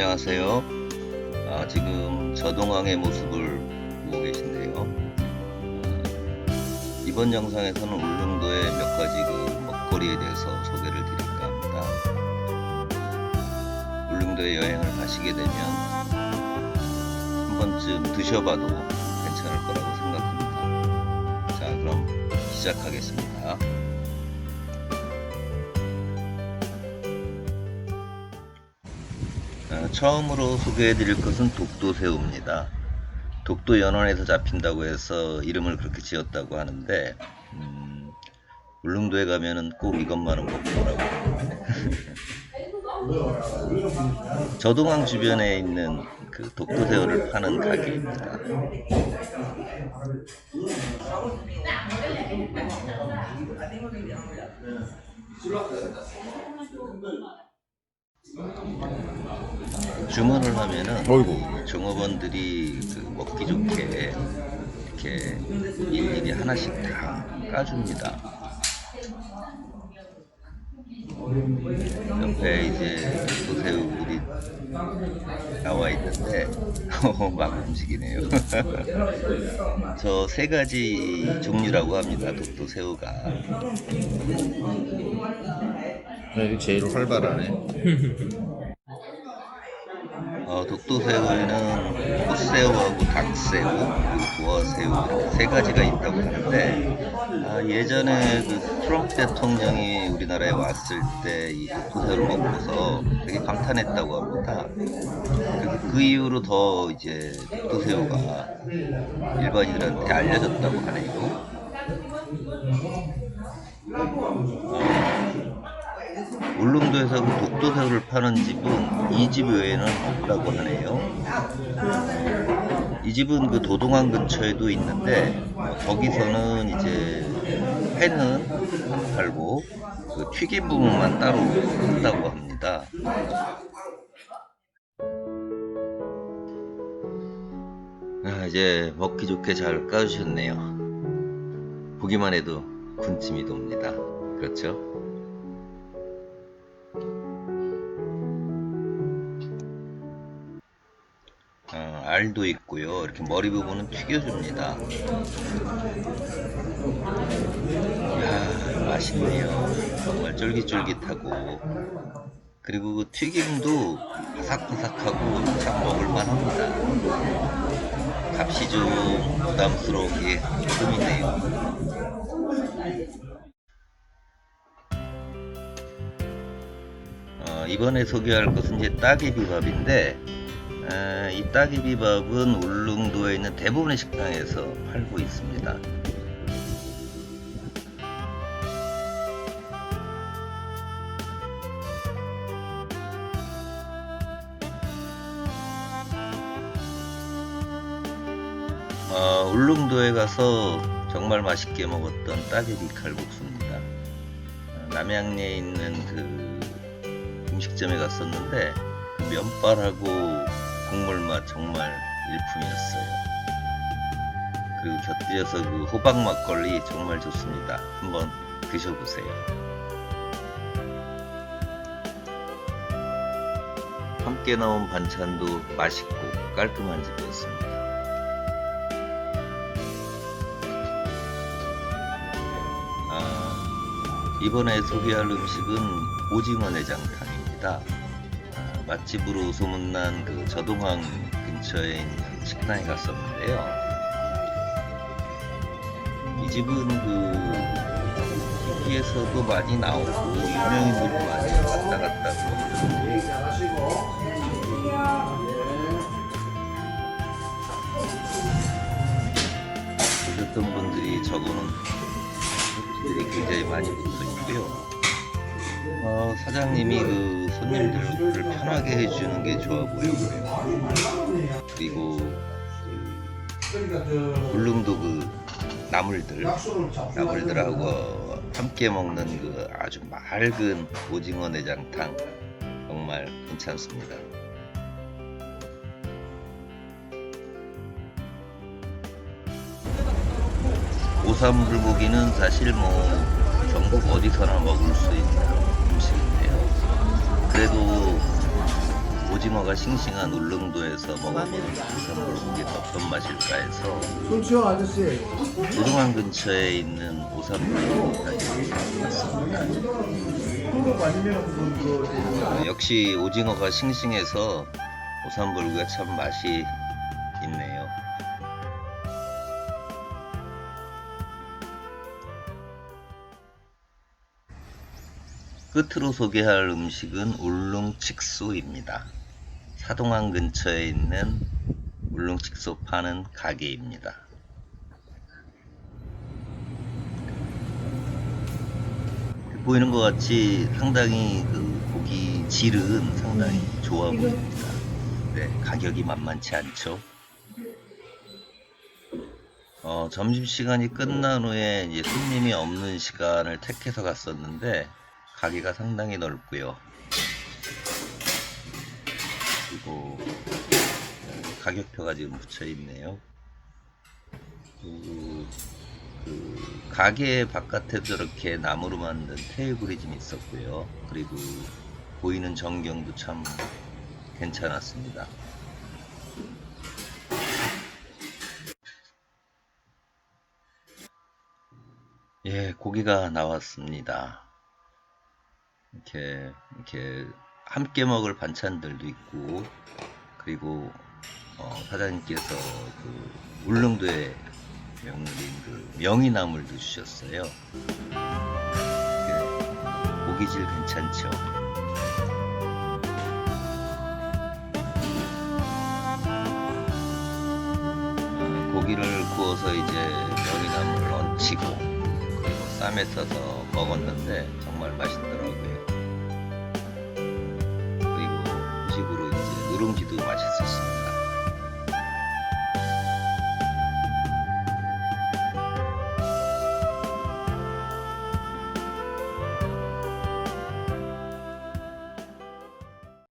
안녕하세요. 아, 지금 저동항의 모습을 보고 계신데요. 아, 이번 영상에서는 울릉도의 몇 가지 그 먹거리에 대해서 소개를 드릴까 합니다. 울릉도에 여행을 가시게 되면 한 번쯤 드셔봐도 괜찮을 거라고 생각합니다. 자, 그럼 시작하겠습니다. 처음으로 소개해드릴 것은 독도새우입니다. 독도 연안에서 잡힌다고 해서 이름을 그렇게 지었다고 하는데 음, 울릉도에 가면은 꼭 이것만은 먹고 오라고. 저동항 주변에 있는 그 독도새우를 파는 가게입니다. 주문을 하면은 어이구. 종업원들이 그 먹기 좋게 이렇게 일일이 하나씩 다 까줍니다. 옆에 이제 도새우들이 나와 있는데 막 움직이네요. 저 세 가지 종류라고 합니다. 독도새우가. 여기 제일 활발하네. 어, 독도새우에는 꽃새우하고 닭새우, 도어새우 이렇게 세 가지가 있다고 하는데 아, 예전에 그 트럼프 대통령이 우리나라에 왔을 때 이 독도새우를 먹고서 되게 감탄했다고 합니다. 그래서 그 이후로 더 이제 독도새우가 일반인들한테 알려졌다고 하네요. 울릉도에서 그 독도새우를 파는 집은 이 집 외에는 없다고 하네요. 이 집은 그 도동항 근처에도 있는데 어, 거기서는 이제 회는 안 팔고 그 튀김 부분만 따로 판다고 합니다. 아, 이제 먹기 좋게 잘 까주셨네요. 보기만 해도 군침이 돕니다. 그렇죠? 알도 있고요. 이렇게 머리 부분은 튀겨줍니다. 이야, 맛있네요. 정말 쫄깃쫄깃하고. 그리고 그 튀김도 바삭바삭하고 참 먹을만합니다. 값이 좀 부담스러우게 조금이네요. 어, 이번에 소개할 것은 이제 따개 비밥인데 아, 이 따개비밥은 울릉도에 있는 대부분의 식당에서 팔고 있습니다. 어, 울릉도에 가서 정말 맛있게 먹었던 따개비 칼국수입니다. 어, 남양리에 있는 그 음식점에 갔었는데 그 면발하고 국물 맛 정말 일품이었어요. 그리고 곁들여서 그 호박 막걸리 정말 좋습니다. 한번 드셔보세요. 함께 나온 반찬도 맛있고 깔끔한 집이었습니다. 아, 이번에 소개할 음식은 오징어 내장탕입니다. 아, 맛집으로 소문난 그 저동항 근처에 있는 식당에 갔었는데요. 이 집은 그 TV에서도 많이 나오고 유명인들도 많이 왔다 갔다 하고 보셨던 분들이 적어놓은 분들이 굉장히 많이 붙어 있고요. 어, 사장님이 그 손님들을 편하게 해주는 게 좋아 보이고요. 그리고 그 울릉도 그 나물들, 나물들하고 함께 먹는 그 아주 맑은 오징어 내장탕 정말 괜찮습니다. 오삼 불고기는 사실 뭐 전국 어디서나 먹을 수 있는. 그래도 오징어가 싱싱한 울릉도에서 먹어본 오삼불 고기가 어떤 맛일까 해서 술 취한 아저씨. 도동항 근처에 있는 오삼불 고기까지 왔습니다. 한국 아니면 무슨 그 어, 역시 오징어가 싱싱해서 오삼불고기가 참 맛이 끝으로 소개할 음식은 울릉칙소입니다. 사동항 근처에 있는 울릉칙소 파는 가게입니다. 보이는 것 같이 상당히 그 고기 질은 상당히 좋아 보입니다. 네, 가격이 만만치 않죠. 어, 점심시간이 끝난 후에 이제 손님이 없는 시간을 택해서 갔었는데 가게가 상당히 넓고요. 그리고 가격표가 지금 붙여 있네요. 그리고 그 가게 바깥에 저렇게 나무로 만든 테이블이 좀 있었고요. 그리고 보이는 전경도 참 괜찮았습니다. 예, 고기가 나왔습니다. 이렇게 이렇게 함께 먹을 반찬들도 있고 그리고 어, 사장님께서 그 울릉도에 명린 그 명이나물도 주셨어요. 예, 고기질 괜찮죠? 어, 고기를 구워서 이제 명이나물을 얹히고 그리고 쌈에 싸서 먹었는데 정말 맛있더라고요. 식으로 이제 누룽지도 맛있었습니다.